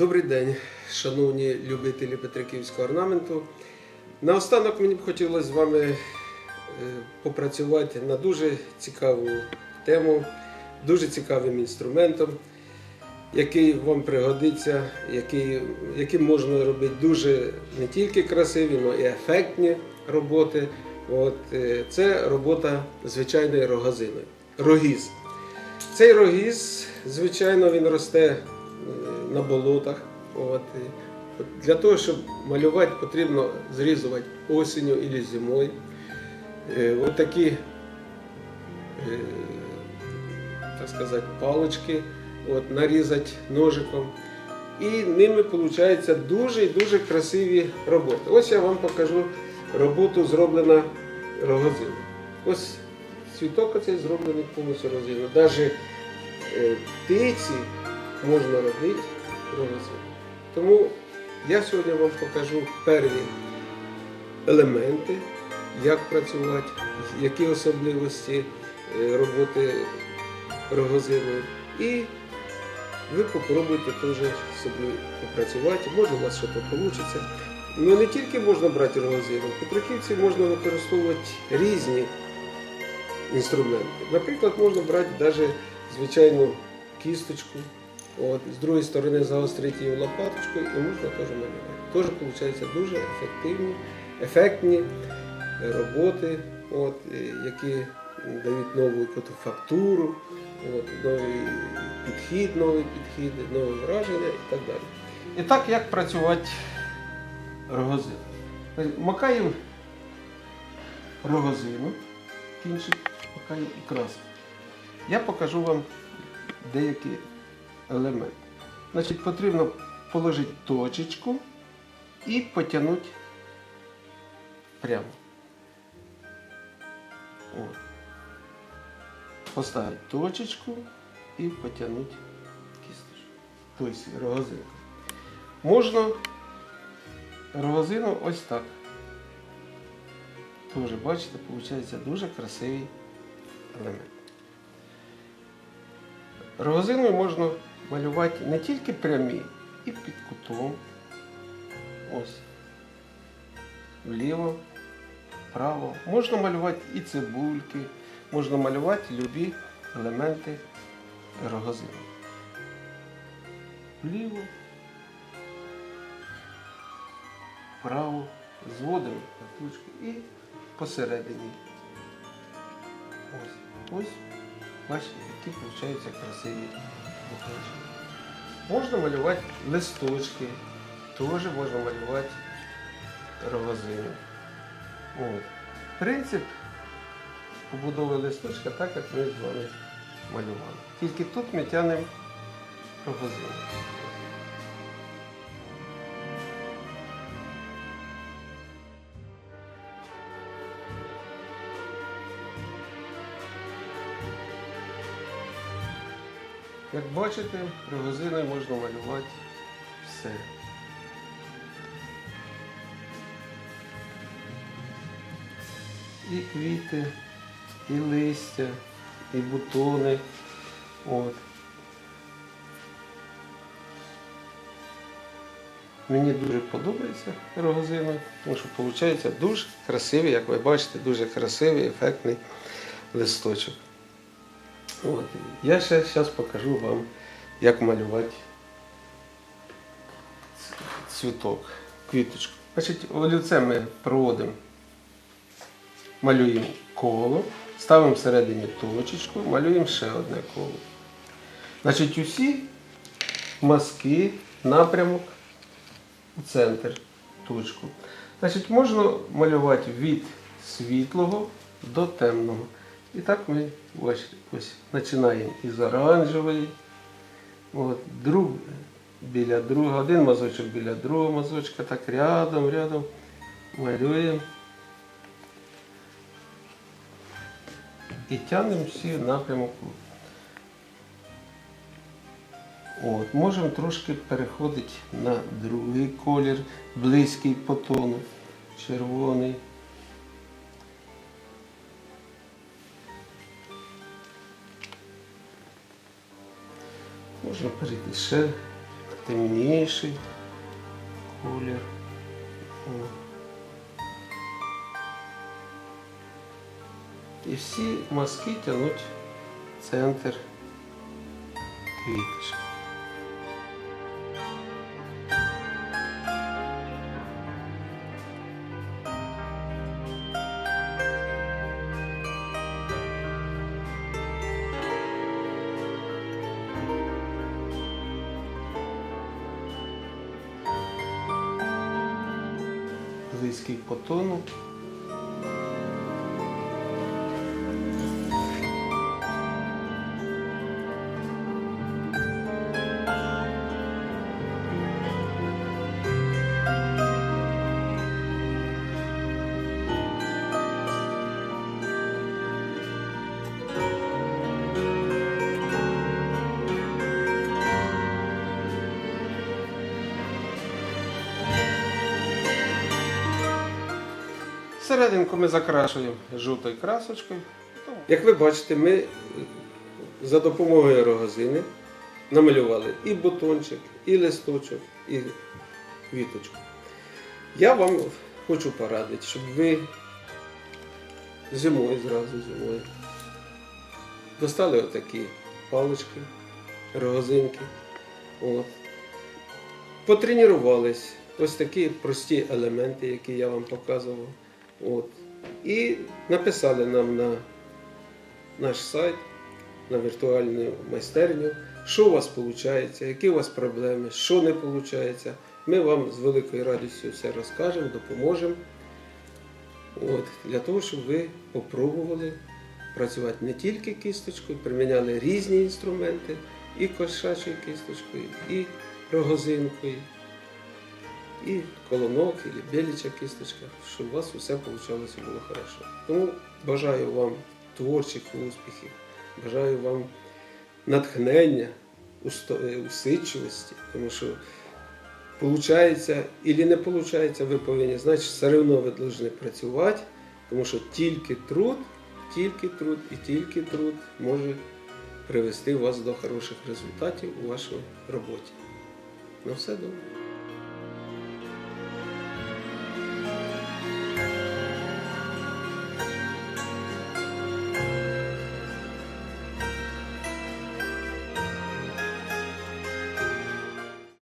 Добрий день, шановні любителі Петриківського орнаменту. Наостанок мені б хотілося з вами е, попрацювати на дуже цікаву тему, дуже цікавим інструментом, який вам пригодиться, яким можна робити дуже не тільки красиві, але і ефектні роботи. От, е, це робота звичайної рогазиною. Рогіз. Цей рогіз, звичайно, він росте на болотах. От. Для того, щоб малювати, потрібно зрізувати осінню або зимою. Е, Ось такі, е, так сказати, палички от, нарізати ножиком. І ними виходить дуже і дуже красиві роботи. Ось я вам покажу роботу, зроблена рогозином. Ось цвіток оцей зроблений повністю розину. Навіть е, птиці можна робити рогозином. Тому я сьогодні вам покажу перві елементи, як працювати, які особливості е, роботи рогозиною. І ви попробуйте теж собі попрацювати, може у вас щось вийде. Ну не тільки можна брати рогозину, в Петриківці можна використовувати різні інструменти. Наприклад, можна брати навіть звичайну кісточку, от, з другої сторони загострити її лопаточкою і можна теж малювати. Теж виходить дуже ефективні, ефектні е, роботи, от, е, які дають нову фактуру, от, новий підхід, новий підхід, нове враження і так далі. І так, як працювати рогозин? Макаємо рогозину, кінчик, макаємо і краску. Я покажу вам деякі елементи. Значить, потрібно положити точечку і потягнути прямо. От. Поставити точечку і потягнути кісточку. Тобто рогозину. Можна рогозину ось так. Тоже, бачите, виходить дуже красивий елемент. Рогозиною можна малювати не тільки прямі, і під кутом. Ось. Вліво, вправо. Можна малювати і цибульки, можна малювати любі елементи рогозини. Вліво, вправо, зводимо на і посередині. Ось. Ось. Бачите, які виходять красиві. Можна малювати листочки, теж можна малювати рогозину. От. Принцип побудови листочка так, як ми з вами малювали. Тільки тут ми тянемо рогозину. Як бачите, рогозиною можна малювати все. І квіти, і листя, і бутони. От. Мені дуже подобається рогозина, тому що виходить дуже красивий, як ви бачите, дуже красивий, ефектний листочок. От. Я ще зараз покажу вам, як малювати цвіток, квіточку. Значить, олівцем ми проводимо, малюємо коло, ставимо всередині точечку, малюємо ще одне коло. Значить, усі мазки, напрямок у центр, точку. Значить, можна малювати від світлого до темного. І так ми бачите, ось починаємо із оранжевої, от, друг, біля другого, один мазочок біля другого мазочка, так рядом, рядом малюємо. І тягнемо всі в напрямок. От, можемо трошки переходити на другий колір, близький по тону, червоний. Можна перейти ще темніший колір. О. І всі мазки тянуть в центр квіточки. Близький по тону. Серединку ми закрашуємо жовтою красочкою. Як ви бачите, ми за допомогою рогозини намалювали і бутончик, і листочок, і квіточку. Я вам хочу порадити, щоб ви зимою зразу зимою достали отакі палички, рогозинки. От. Потренувались. Ось такі прості елементи, які я вам показував. От. І написали нам на наш сайт, на віртуальну майстерню, що у вас виходить, які у вас проблеми, що не виходить. Ми вам з великою радістю все розкажемо, допоможемо. От, для того, щоб ви попробували працювати не тільки кісточкою, приміняли різні інструменти, і кошачою кісточкою, і рогозинкою, і колонок, і біліча кісточка, щоб у вас все вийшло було хорошо. Тому бажаю вам творчих успіхів, бажаю вам натхнення, е, усидчивості, тому що Получається или не получається, ви повинні знати, що все одно ви повинні працювати, тому що тільки труд, тільки труд і тільки труд може привести вас до хороших результатів у вашій роботі. На все добре.